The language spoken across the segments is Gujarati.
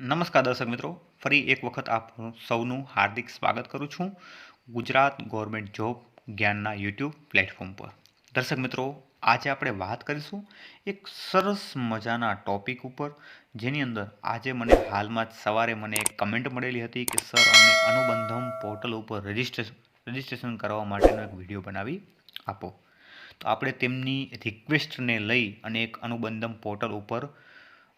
નમસ્કાર દર્શક મિત્રો, ફરી એક વખત આપ સૌનું હાર્દિક સ્વાગત કરું છું ગુજરાત ગવર્મેન્ટ જોબ જ્ઞાનના યુટ્યુબ પ્લેટફોર્મ પર. દર્શક મિત્રો, આજે આપણે વાત કરીશું એક સરસ મજાના ટોપિક ઉપર, જેની અંદર આજે મને હાલમાં જ સવારે મને એક કમેન્ટ મળેલી હતી કે, સર, અમને અનુબંધમ પોર્ટલ ઉપર રજિસ્ટ્રેશન રજિસ્ટ્રેશન કરવા માટેનો એક વીડિયો બનાવી આપો. તો આપણે તેમની રિક્વેસ્ટને લઈ અને એક અનુબંધમ પોર્ટલ ઉપર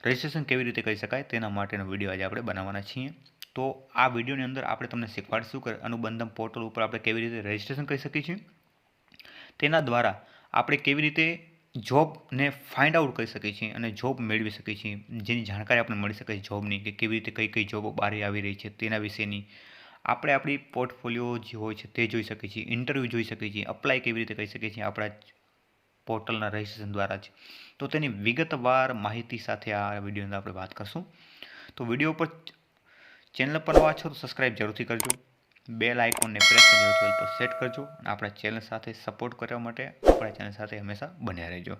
રજિસ્ટ્રેશન કેવી રીતે કરી શકાય તેના માટેનો વીડિયો આજે આપણે બનાવવાના છીએ. તો આ વિડીયોની અંદર આપણે તમને શીખવાડીશું કે અનુબંધમ પોર્ટલ ઉપર આપણે કેવી રીતે રજિસ્ટ્રેશન કરી શકીએ છીએ. તેના દ્વારા આપણે કેવી રીતે જોબને ફાઇન્ડ આઉટ કરી શકીએ છીએ અને જોબ મેળવી શકીએ છીએ. જેની જાણકારી આપણે મળી શકે છે જોબની કે કેવી રીતે કઈ કઈ જોબો બહાર આવી રહી છે તેના વિશેની. આપણે આપણી પોર્ટફોલિયો જે હોય છે તે જોઈ શકીએ છીએ ઇન્ટરવ્યૂ જોઈ શકીએ છીએ અપ્લાય કેવી રીતે કરી શકીએ છીએ આપણા પોર્ટલના રજિસ્ટ્રેશન દ્વારા જ. તો તેની વિગતવાર માહિતી સાથે આ વિડીયોની આપણે વાત કરશું. તો વીડિયો પર ચેનલ પર નવા છો તો સબસ્ક્રાઈબ જરૂરથી કરજો. બેલ આઇકોનને પ્રેસ જરૂરથી પર સેટ કરજો અને આપણા ચેનલ સાથે સપોર્ટ કરવા માટે આપણા ચેનલ સાથે હંમેશા બન્યા રહેજો.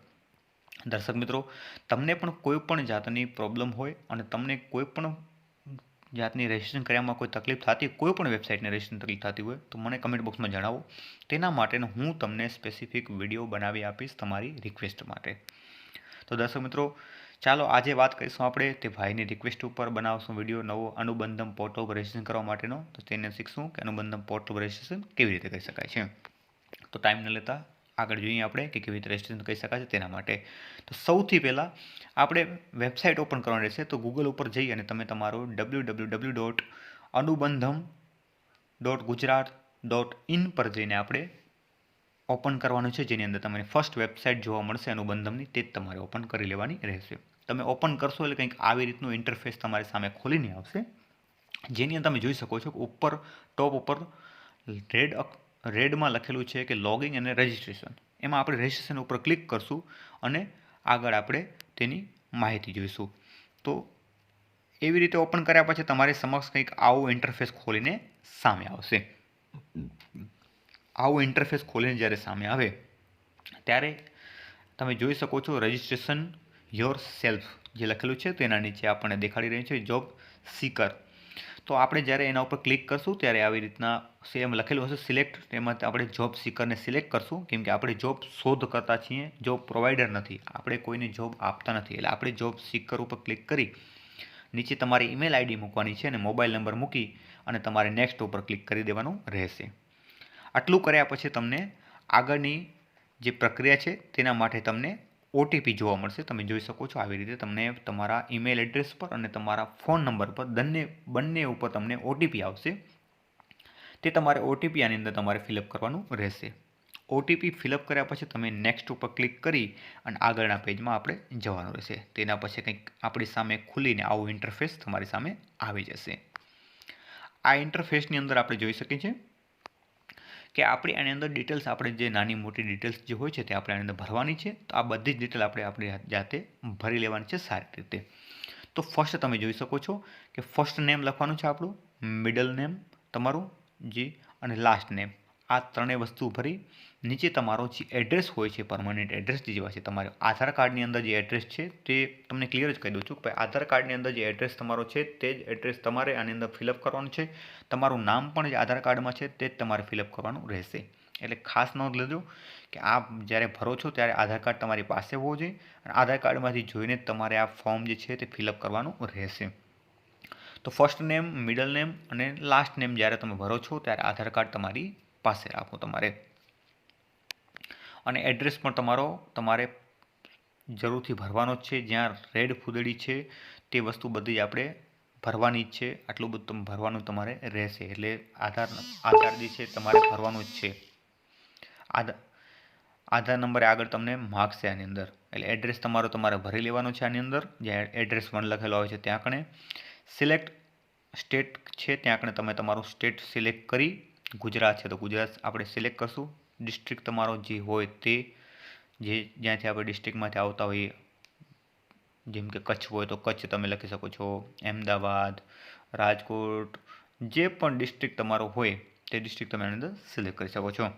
દર્શક મિત્રો, તમને પણ કોઈ પણ જાતની પ્રોબ્લેમ હોય અને તમને કોઈ પણ જાતની રજિસ્ટ્રેશન કરવામાં કોઈ તકલીફ થતી, કોઈ પણ વેબસાઇટને રજિસ્ટ્રેશન તકલીફ થતી હોય, તો મને કમેન્ટ બોક્સમાં જણાવો. તેના માટેનો હું તમને સ્પેસિફિક વીડિયો બનાવી આપીશ તમારી રિક્વેસ્ટ માટે. તો દર્શક મિત્રો, ચાલો આજે વાત કરીશું આપણે તે ભાઈની રિક્વેસ્ટ ઉપર બનાવશું વીડિયો નવો અનુબંધમ પોર્ટલ પર રજિસ્ટ્રેશન કરવા માટેનો. તો તેને શીખશું કે અનુબંધમ પોર્ટલ રજિસ્ટ્રેશન કેવી રીતે કરી શકાય છે. તો ટાઈમ ન લેતા આગળ જોઈએ આપણે કે કેવી રીતે રજિસ્ટ્રેશન કરી શકાશે તેના માટે. તો સૌથી પહેલાં આપણે વેબસાઇટ ઓપન કરવાની રહેશે તો ગૂગલ ઉપર જઈ અને તમે તમારો W W W dot Anubandham dot Gujarat dot in પર જઈને આપણે ઓપન કરવાનું છે, જેની અંદર તમને ફર્સ્ટ વેબસાઇટ જોવા મળશે, અનુબંધમની, તે જ તમારે ઓપન કરી લેવાની રહેશે. તમે ઓપન કરશો એટલે કંઈક આવી રીતનું ઇન્ટરફેસ તમારી સામે ખોલીને આવશે. જેની અંદર તમે જોઈ શકો છો ઉપર ટોપ ઉપર રેડ રેડમાં લખેલું છે કે લોગિંગ અને રજિસ્ટ્રેશન. એમાં આપણે રજિસ્ટ્રેશન ઉપર ક્લિક કરશું અને આગળ આપણે તેની માહિતી જોઈશું. તો એવી રીતે ઓપન કર્યા પછી તમારી સમક્ષ કંઈક આવું ઇન્ટરફેસ ખોલીને સામે આવશે. આવું ઇન્ટરફેસ ખોલીને જ્યારે સામે આવે, ત્યારે તમે જોઈ શકો છો રજિસ્ટ્રેશન યોર સેલ્ફ જે લખેલું છે તેના નીચે આપણને દેખાડી રહ્યું છે જોબ સીકર તો આપણે જ્યારે એના ઉપર ક્લિક કરશું, ત્યારે આવી રીતના સેમ લખેલું હશે સિલેક્ટ તેમાં આપણે જોબ સિકરને સિલેક્ટ કરશું. કેમ કે આપણે જોબ શોધ કરતા છીએ જોબ પ્રોવાઈડર નથી. આપણે કોઈને જોબ આપતા નથી. એટલે આપણે જોબ સિકર ઉપર ક્લિક કરી, નીચે તમારી ઈમેલ આઈડી મૂકવાની છે અને મોબાઈલ નંબર મૂકી અને તમારે નેક્સ્ટ ઉપર ક્લિક કરી દેવાનું રહેશે. આટલું કર્યા પછી તમને આગળની જે પ્રક્રિયા છે, તેના માટે તમને ઓટીપી જોવા મળશે. તમે જોઈ શકો છો આવી રીતે તમને તમારા ઈમેલ એડ્રેસ પર અને તમારા ફોન નંબર પર બંને બંને ઉપર તમને ઓટીપી આવશે. તે તમારે ઓટીપી આની અંદર તમારે ફિલઅપ કરવાનું રહેશે. ઓટીપી ફિલઅપ કર્યા પછી તમે નેક્સ્ટ ઉપર ક્લિક કરી અને આગળના પેજમાં આપણે જવાનું રહેશે. તેના પછી કંઈક આપણી સામે ખુલીને આવું ઇન્ટરફેસ તમારી સામે આવી જશે. આ ઇન્ટરફેસની અંદર આપણે જોઈ શકીએ છીએ કે આપણી આની અંદર ડિટેલ્સ આપણે જે નાની મોટી ડિટેલ્સ જે હોય છે તે આપણે આની અંદર ભરવાની છે. તો આ બધી જ ડિટેલ આપણે આપણી જાતે ભરી લેવાની છે સારી રીતે. તો ફર્સ્ટ તમે જોઈ શકો છો કે ફર્સ્ટ નેમ લખવાનું છે આપણું મિડલ નેમ તમારું, જી, અને લાસ્ટ નેમ આ ત્રણેય વસ્તુ ભરી નીચે તમારો જે એડ્રેસ હોય છે પરમાનન્ટ એડ્રેસ જેવા છે, તમારે આધાર કાર્ડની અંદર જે એડ્રેસ છે, તે તમને ક્લિયર જ કહી દઉં છું કે આધાર કાર્ડની અંદર જે એડ્રેસ તમારો છે, તે જ એડ્રેસ તમારે આની અંદર ફિલઅપ કરવાનું છે. તમારું નામ પણ જે આધાર કાર્ડમાં છે, તે જ તમારે ફિલઅપ કરવાનું રહેશે. એટલે ખાસ નોંધ લેજો કે આ જ્યારે ભરો છો, ત્યારે આધાર કાર્ડ તમારી પાસે હોવો જોઈએ અને આધાર કાર્ડમાંથી જોઈને તમારે આ ફોર્મ જે છે, તે ફિલઅપ કરવાનું રહેશે. તો ફર્સ્ટ નેમ મિડલ નેમ અને લાસ્ટ નેમ જ્યારે તમે ભરો છો, ત્યારે આધાર કાર્ડ તમારી પાસે રાખો તમારે. અને એડ્રેસ પણ તમારો તમારે જરૂરથી ભરવાનો જ છે. જ્યાં રેડ ફૂદડી છે, તે વસ્તુ બધી આપણે ભરવાની જ છે. આટલું બધું તમે ભરવાનું તમારે રહેશે. એટલે આધાર આધાર જે છે તમારે ભરવાનું જ છે. આધાર આધાર નંબરે આગળ તમને માગશે આની અંદર. એટલે એડ્રેસ તમારો તમારે ભરી લેવાનો છે આની અંદર. જ્યાં એડ્રેસ વન લખેલો હોય છે ત્યાં કણે. સિલેક્ટ સ્ટેટ છે, ત્યાં કણે તમે તમારું સ્ટેટ સિલેક્ટ કરી ગુજરાત છે, તો ગુજરાત આપણે સિલેક્ટ કરશું. ડિસ્ટ્રિક્ટ તમારો જે હોય તે, જે જ્યાંથી આપણે ડિસ્ટ્રિક્ટમાંથી આવતા હોઈએ, જેમ કે કચ્છ હોય તો કચ્છ તમે લખી શકો છો, અમદાવાદ, રાજકોટ, જે પણ ડિસ્ટ્રિક્ટ તમારો હોય, તે ડિસ્ટ્રિક્ટ તમે એની અંદર સિલેક્ટ કરી શકો છો.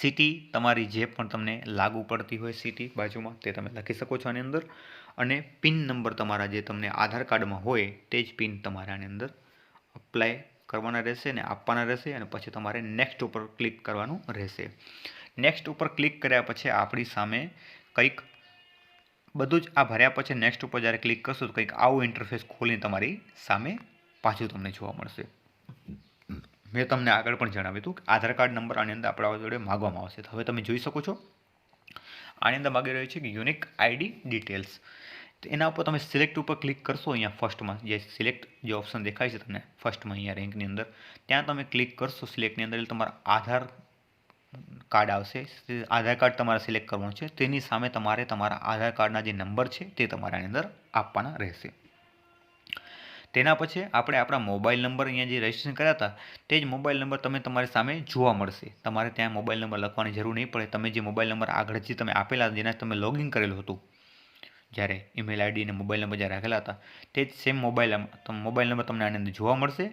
સિટી તમારી જે પણ તમને લાગુ પડતી હોય સિટી બાજુમાં, તે તમે લખી શકો છો આની અંદર. અને પિન નંબર તમારા જે તમને આધાર કાર્ડમાં હોય, તે જ પિન તમારે આની અંદર અપ્લાય કરવાના રહેશે ને આપવાના રહેશે અને પછી તમારે નેક્સ્ટ ઉપર ક્લિક કરવાનું રહેશે. નેક્સ્ટ ઉપર ક્લિક કર્યા પછી આપણી સામે કંઈક બધું જ આ ભર્યા પછી નેક્સ્ટ ઉપર જ્યારે ક્લિક કરશો તો કંઈક આવું ઇન્ટરફેસ ખોલીને તમારી સામે પાછું તમને જોવા મળશે. મેં તમને આગળ પણ જણાવ્યું હતું કે આધાર કાર્ડ નંબર આની અંદર આપણા જોડે માગવામાં આવશે. હવે તમે જોઈ શકો છો. આની અંદર માગી રહ્યું છે કે યુનિક આઈડી ડિટેલ્સ તો એના ઉપર તમે સિલેક્ટ ઉપર ક્લિક કરશો અહીંયા ફર્સ્ટમાં જે સિલેક્ટ જે ઓપ્શન દેખાય છે તમને ફર્સ્ટમાં અહીંયા રેન્કની અંદર, ત્યાં તમે ક્લિક કરશો સિલેક્ટની અંદર, એટલે તમારા આધાર કાર્ડ આવશે. આધાર કાર્ડ તમારે સિલેક્ટ કરવાનું છે. તેની સામે તમારે તમારા આધાર કાર્ડના જે નંબર છે તે તમારા અંદર આપવાના રહેશે. તેના પછી આપણે આપણા મોબાઈલ નંબર અહીંયા જે રજિસ્ટ્રેશન કર્યા હતા, તે જ મોબાઈલ નંબર તમે તમારી સામે જોવા મળશે. તમારે ત્યાં મોબાઈલ નંબર લખવાની જરૂર નહીં પડે. તમે જે મોબાઈલ નંબર આગળ જે તમે આપેલા જેના તમે લોગિન કરેલું હતું જ્યારે ઈમેલ આઈડી અને મોબાઈલ નંબર જ્યારે રાખેલા હતા, તે જ સેમ મોબાઈલ મોબાઈલ નંબર તમને આની અંદર જોવા મળશે.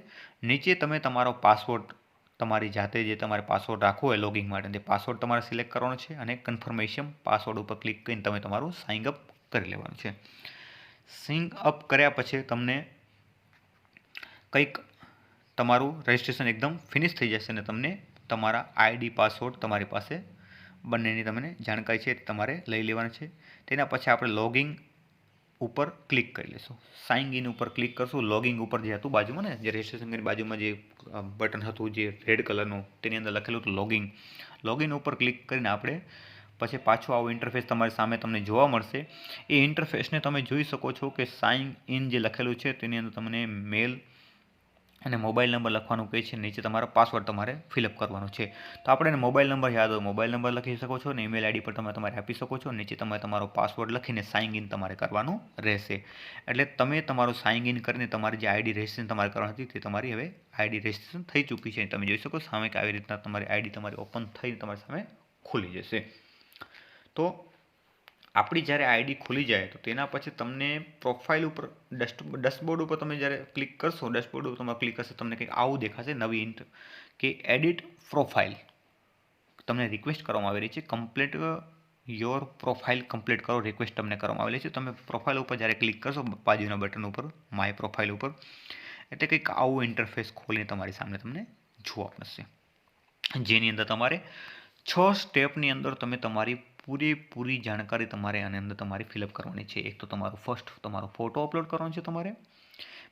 નીચે તમે તમારો પાસવર્ડ તમારી જાતે જે તમારે પાસવર્ડ રાખવો હોય લોગિંગ માટે, તે પાસવર્ડ તમારે સિલેક્ટ કરવાનો છે અને કન્ફર્મેશન પાસવર્ડ ઉપર ક્લિક કરીને તમે તમારું સાઇન અપ કરી લેવાનું છે. સિંગ અપ કર્યા પછી તમને કંઈક તમારું રજિસ્ટ્રેશન એકદમ ફિનિશ થઈ જશે અને તમને તમારા આઈડી પાસવર્ડ તમારી પાસે બંનેની તમને જાણકારી છે તમારે લઈ લેવાની છે. તેના પછી આપણે લોગિંગ ઉપર ક્લિક કરી લઈશું સાઇન ઇન ઉપર ક્લિક કરશું. લોગિંગ ઉપર જે હતું બાજુમાં ને, જે રજિસ્ટ્રેશન કરી બાજુમાં જે બટન હતું, જે રેડ કલરનું તેની અંદર લખેલું હતું લોગિંગ. લોગિન ઉપર ક્લિક કરીને આપણે પછી પાછું આવું ઇન્ટરફેસ તમારી સામે તમને જોવા મળશે. એ ઇન્ટરફેસને તમે જોઈ શકો છો કે સાઇન ઇન જે લખેલું છે, તેની અંદર તમને મેલ અને મોબાઈલ નંબર લખવાનું કહે છે, નીચે તમારો પાસવર્ડ તમારે ફિલઅપ કરવાનો છે. તો આપણે મોબાઈલ નંબર યાદ હોય, મોબાઈલ નંબર લખી શકો છો અને ઈમેલ આઈડી પર તમે તમારે આપી શકો છો. નીચે તમે તમારો પાસવર્ડ લખીને સાઇન ઇન તમારે કરવાનું રહેશે. એટલે તમે તમારું સાઇન ઇન કરીને તમારી જે આઈડી રજિસ્ટ્રેશન તમારે કરવાની હતી, તે તમારી હવે આઈડી રજિસ્ટ્રેશન થઈ ચૂકી છે. તમે જોઈ શકો સામે કે આવી રીતના તમારી આઈડી તમારી ઓપન થઈને તમારી સામે ખુલી જશે. તો આપણી જ્યારે આઈડી ખુલી જાય તો તેના પછી તમને પ્રોફાઇલ ઉપર ડસ્ટ ડેશબોર્ડ ઉપર તમે જ્યારે ક્લિક કરશો ડેશબોર્ડ ઉપર તમે ક્લિક કરશો તમને કંઈક આવું દેખાશે, નવી ઇન્ટ કે એડિટ પ્રોફાઇલ તમને રિક્વેસ્ટ કરવામાં આવેલી છે કમ્પ્લીટ યોર પ્રોફાઇલ કમ્પ્લીટ કરો રિક્વેસ્ટ તમને કરવામાં આવેલી છે. તમે પ્રોફાઇલ ઉપર જ્યારે ક્લિક કરશો, બાજુના બટન ઉપર માય પ્રોફાઇલ ઉપર, એટલે કંઈક આવું ઇન્ટરફેસ ખોલીને તમારી સામે તમને જોવા મળશે. જેની અંદર તમારે છ સ્ટેપની અંદર તમે તમારી પૂરેપૂરી જાણકારી તમારે આની અંદર તમારે ફિલઅપ કરવાની છે. એક તો તમારો ફર્સ્ટ તમારો ફોટો અપલોડ કરવાનો છે તમારે.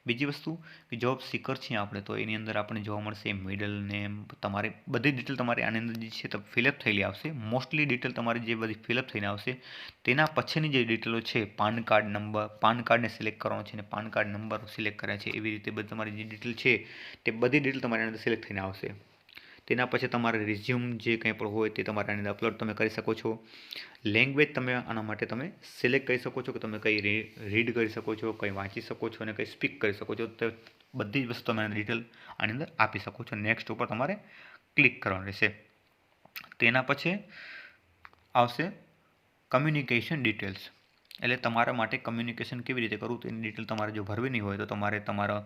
બીજી વસ્તુ, કે જોબ સિકર છીએ આપણે, તો એની અંદર આપણે જોવા મળશે મિડલ નેમ તમારે બધી ડિટેલ તમારે આની અંદર જે છે તો ફિલઅપ થયેલી આવશે. મોસ્ટલી ડિટેલ તમારી જે બધી ફિલઅપ થઈને આવશે, તેના પછીની જે ડિટેલો છે, પાન કાર્ડ નંબર પાન કાર્ડને સિલેક્ટ કરવાનો છે અને પાન કાર્ડ નંબર સિલેક્ટ કર્યા છે, એવી રીતે બધી તમારી જે ડિટેલ છે, તે બધી ડિટેલ તમારી અંદર સિલેક્ટ થઈને આવશે. તેના પછી તમારે રિઝ્યુમ જે કંઈ પણ હોય તે તમારે આની અંદર અપલોડ તમે કરી શકો છો. લેંગ્વેજ તમે આના માટે તમે સિલેક્ટ કરી શકો છો કે તમે કંઈ રીડ કરી શકો છો, કંઈ વાંચી શકો છો અને કંઈ સ્પીક કરી શકો છો. તો બધી જ વસ્તુ તમે ડિટેલ આની અંદર આપી શકો છો. નેક્સ્ટ ઉપર તમારે ક્લિક કરવાનું રહેશે. તેના પછી આવશે કમ્યુનિકેશન ડિટેલ્સ એટલે તમારા માટે કમ્યુનિકેશન કેવી રીતે કરવું તેની ડિટેલ તમારે જો ભરવી હોય તો તમારે તમારો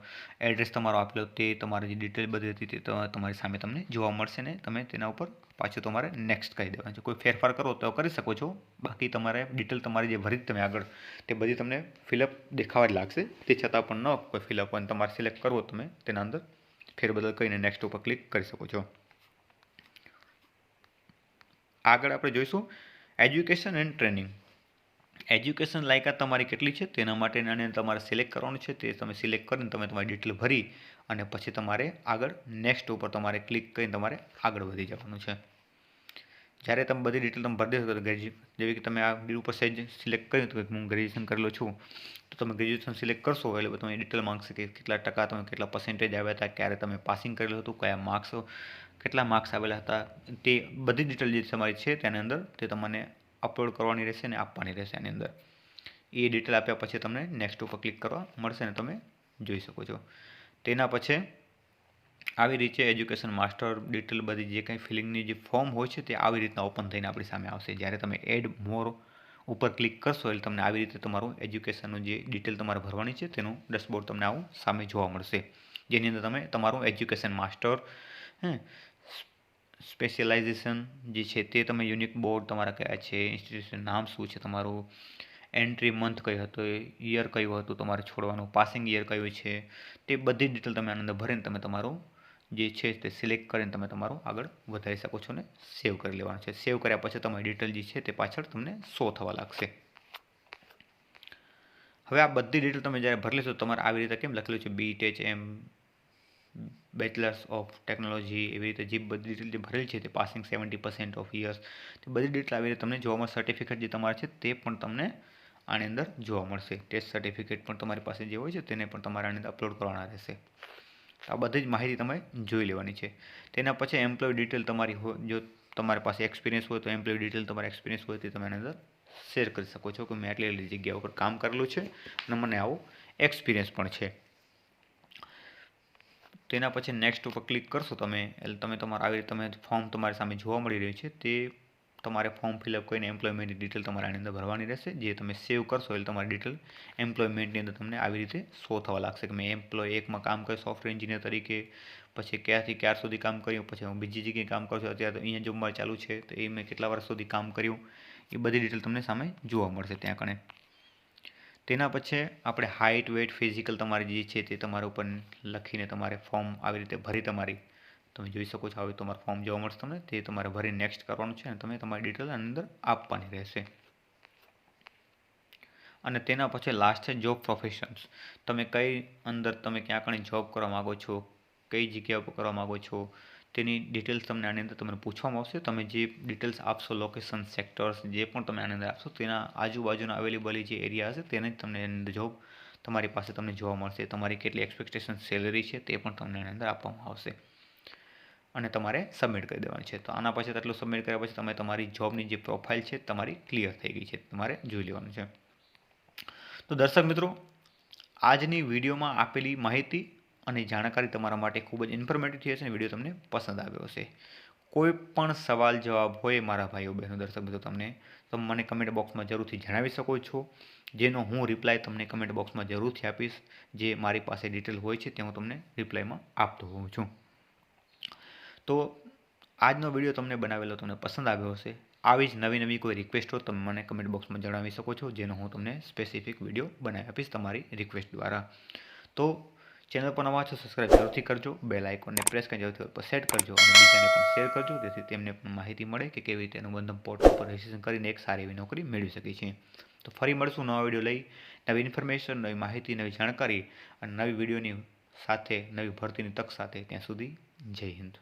એડ્રેસ તમારો આપેલો તે તમારી જે ડિટેલ બધી હતી તે તમારી સામે તમને જોવા મળશે ને તમે તેના ઉપર પાછું તમારે નેક્સ્ટ કહી દેવાનું છે. કોઈ ફેરફાર કરો તો કરી શકો છો. બાકી તમારે ડિટેલ તમારી જે ભરી તમે આગળ તે બધી તમને ફિલઅપ દેખાવા જ લાગશે. તે છતાં પણ ન કોઈ ફિલઅપ અને તમારે સિલેક્ટ કરવો તમે તેના અંદર ફેરબદલ કરીને નેક્સ્ટ ઉપર ક્લિક કરી શકો છો. આગળ આપણે જોઈશું એજ્યુકેશન એન્ડ ટ્રેનિંગ એજ્યુકેશન લાયકાત તમારી કેટલી છે? તેના માટે અને તમારે સિલેક્ટ કરવાનું છે, તે તમે સિલેક્ટ કરીને તમે તમારી ડિટેલ ભરી અને પછી તમારે આગળ નેક્સ્ટ ઉપર તમારે ક્લિક કરીને તમારે આગળ વધી જવાનું છે. જ્યારે તમે બધી ડિટેલ તમે ભરી દેશો, તો જેવી કે તમે આ ઉપર સેજ સિલેક્ટ કર્યું તો હું ગ્રેજ્યુએશન કરેલો છું, તો તમે ગ્રેજ્યુએશન સિલેક્ટ કરશો એટલે તમે ડિટેલ માગશે કે કેટલા ટકા તમે કેટલા પર્સન્ટેજ આવ્યા હતા, ક્યારે તમે પાસિંગ કરેલું હતું, કયા માર્ક્સ, કેટલા માર્ક્સ આવેલા હતા, તે બધી ડિટેલ જે તમારી છે તેની અંદર તે તમને અપલોડ કરવાની રહેશે અને આપવાની રહેશે આની અંદર. એ ડિટેલ આપ્યા પછી તમને નેક્સ્ટ ઉપર ક્લિક કરવા મળશે ને તમે જોઈ શકો છો. તેના પછી આવી રીતે એજ્યુકેશન માસ્ટર ડિટેલ બધી જે કંઈ ફિલિંગની જે ફોર્મ હોય છે તે આવી રીતના ઓપન થઈને આપણી સામે આવશે. જ્યારે તમે એડ મોર ઉપર ક્લિક કરશો એટલે તમને આવી રીતે તમારું એજ્યુકેશનનું જે ડિટેલ તમારે ભરવાની છે તેનું ડેશબોર્ડ તમને આવું સામે જોવા મળશે. જેની અંદર તમે તમારું એજ્યુકેશન માસ્ટર હે સ્પેશિયલાઇઝેશન જે છે તે તમે યુનિક બોર્ડ તમારા કયા છે ઇન્સ્ટિટ્યુશન નામ શું છે તમારું, એન્ટ્રી મંથ કયો હતો, યર કયું હતું, તમારે છોડવાનું, પાસિંગ યર કયું છે, તે બધી ડિટેલ તમે આની અંદર ભરીને તમે તમારું જે છે તે સિલેક્ટ કરીને તમે તમારું આગળ વધારી શકો છો ને સેવ કરી લેવાનું છે. સેવ કર્યા પછી તમારી ડિટેલ જે છે તે પાછળ તમને શો થવા લાગશે. હવે આ બધી ડિટેલ તમે જ્યારે ભરી લેશો તમારે આવી રીતે કેમ લખેલું છે? બી ટેચ એમ બેચલર્સ ઓફ ટેકનોલોજી એવી રીતે જે બધી જે ભરેલી છે તે passing seventy percent of years તે બધી ડિટેલ આવી રીતે તમને જોવા મળશે સર્ટિફિકેટ જે તમારે છે તે પણ તમને આની અંદર જોવા મળશે. ટેસ્ટ સર્ટિફિકેટ પણ તમારી પાસે જે હોય છે તેને પણ તમારે આની અંદર અપલોડ કરવાના રહેશે. આ બધી જ માહિતી તમારે જોઈ લેવાની છે. તેના પછી એમ્પ્લોય ડિટેલ તમારી હોય જો તમારી પાસે એક્સપિરિયન્સ હોય તો એમ્પ્લોય ડિટેલ તમારે એક્સપિરિયન્સ હોય તે તમે એની અંદર શેર કરી શકો છો કે મેં આટલી આટલી જગ્યા ઉપર કામ કરેલું છે અને મને આવો એક્સપિરિયન્સ પણ છે. તેના પછી નેક્સ્ટ ઉપર ક્લિક કરશો તમે, એટલે તમે તમારા આવી રીતે તમે ફોર્મ તમારી સામે જોવા મળી રહ્યું છે, તે તમારે ફોર્મ ફિલઅપ કરીને એમ્પ્લોયમેન્ટની ડિટેલ તમારે આની અંદર ભરવાની રહેશે. જે તમે સેવ કરશો એટલે તમારી ડિટેલ એમ્પ્લોયમેન્ટની અંદર તમને આવી રીતે શો થવા લાગશે કે મેં એમ્પ્લોય એકમાં કામ કર્યું સોફ્ટવેર એન્જિનિયર તરીકે, પછી ક્યાંથી ક્યાર સુધી કામ કર્યું, પછી હું બીજી જગ્યાએ કામ કરું છું, અત્યારે તો અહીંયા જોબ ચાલુ છે, તો એ મેં કેટલા વર્ષ સુધી કામ કર્યું, એ બધી ડિટેલ તમને સામે જોવા મળશે ત્યાં કણે. તેના પછી આપણે હાઇટ વેઇટ ફિઝિકલ તમારી જે છે તે તમારા ઉપર લખીને તમારે ફોર્મ આવી રીતે ભરી તમારી. તમે જોઈ શકો છો આવી તમારું ફોર્મ જોવા મળશે તમને. તે તમારે ભરી નેક્સ્ટ કરવાનું છે અને તમે તમારી ડિટેલ અંદર આપવાની રહેશે. અને તેના પછી લાસ્ટ છે જોબ પ્રોફેશન્સ તમે કઈ અંદર તમે ક્યાં કણી જોબ કરવા માગો છો, કઈ જગ્યા ઉપર કરવા માગો છો તેની ડિટેલ્સ તમને આની અંદર તમને પૂછવામાં આવશે. તમે જે ડિટેલ્સ આપશો લોકેશન સેક્ટર્સ જે પણ તમે આની અંદર આપશો, તેના આજુબાજુના અવેલેબલ જે એરિયા હશે, તેને જ તમને એની અંદર જોબ તમારી પાસે તમને જોવા મળશે. તમારી કેટલી એક્સપેક્ટેશન સેલરી છે, તે પણ તમને એની અંદર આપવામાં આવશે. અને તમારે સબમિટ કરી દેવાનું છે. તો આના પછી એટલું સબમિટ કર્યા પછી તમે તમારી જોબની જે પ્રોફાઇલ છે, તમારી ક્લિયર થઈ ગઈ છે. તમારે જોઈ લેવાનું છે. તો દર્શક મિત્રો, આજની વિડીયોમાં આપેલી માહિતી અને જાણકારી તમારા માટે ખૂબ જ ઇન્ફોર્મેટિવ થઈ હશે અને વીડિયો તમને પસંદ આવ્યો હશે. કોઈ પણ સવાલ, જવાબ હોય મારા ભાઈઓ, બહેનો, દર્શક મિત્રો તમને, તો મને કમેન્ટ બોક્સમાં જરૂરથી જણાવી શકો છો. જેનો હું રિપ્લાય તમને કમેન્ટ બોક્સમાં જરૂરથી આપીશ. જે મારી પાસે ડિટેલ હોય છે તે હું તમને રિપ્લાયમાં આપતો હોઉં છું. તો આજનો વીડિયો તમને બનાવેલો તમને પસંદ આવ્યો હશે. આવી જ નવી નવી કોઈ રિક્વેસ્ટ હોય તમે મને કમેન્ટ બોક્સમાં જણાવી શકો છો. જેનો હું તમને સ્પેસિફિક વીડિયો બનાવી આપીશ તમારી રિક્વેસ્ટ દ્વારા. તો ચેનલ પર નવા છો સબસ્ક્રાઈબ જરૂરથી કરજો બેલ આઇકોનને પ્રેસ કરી જરૂરથી પર સેટ કરજો અને બીજાને પણ શેર કરજો, જેથી તેમને પણ માહિતી મળે કે કેવી રીતે અનુબંધમ પોર્ટલ પર રજીસ્ટ્રેશન કરીને એક સારી એવી નોકરી મેળવી શકે છે. તો ફરી મળશું નવા વીડિયો લઈ, નવી ઇન્ફોર્મેશન નવી માહિતી, નવી જાણકારી અને નવી વિડીયોની સાથે, નવી ભરતીની તક સાથે ત્યાં સુધી જય હિન્દ.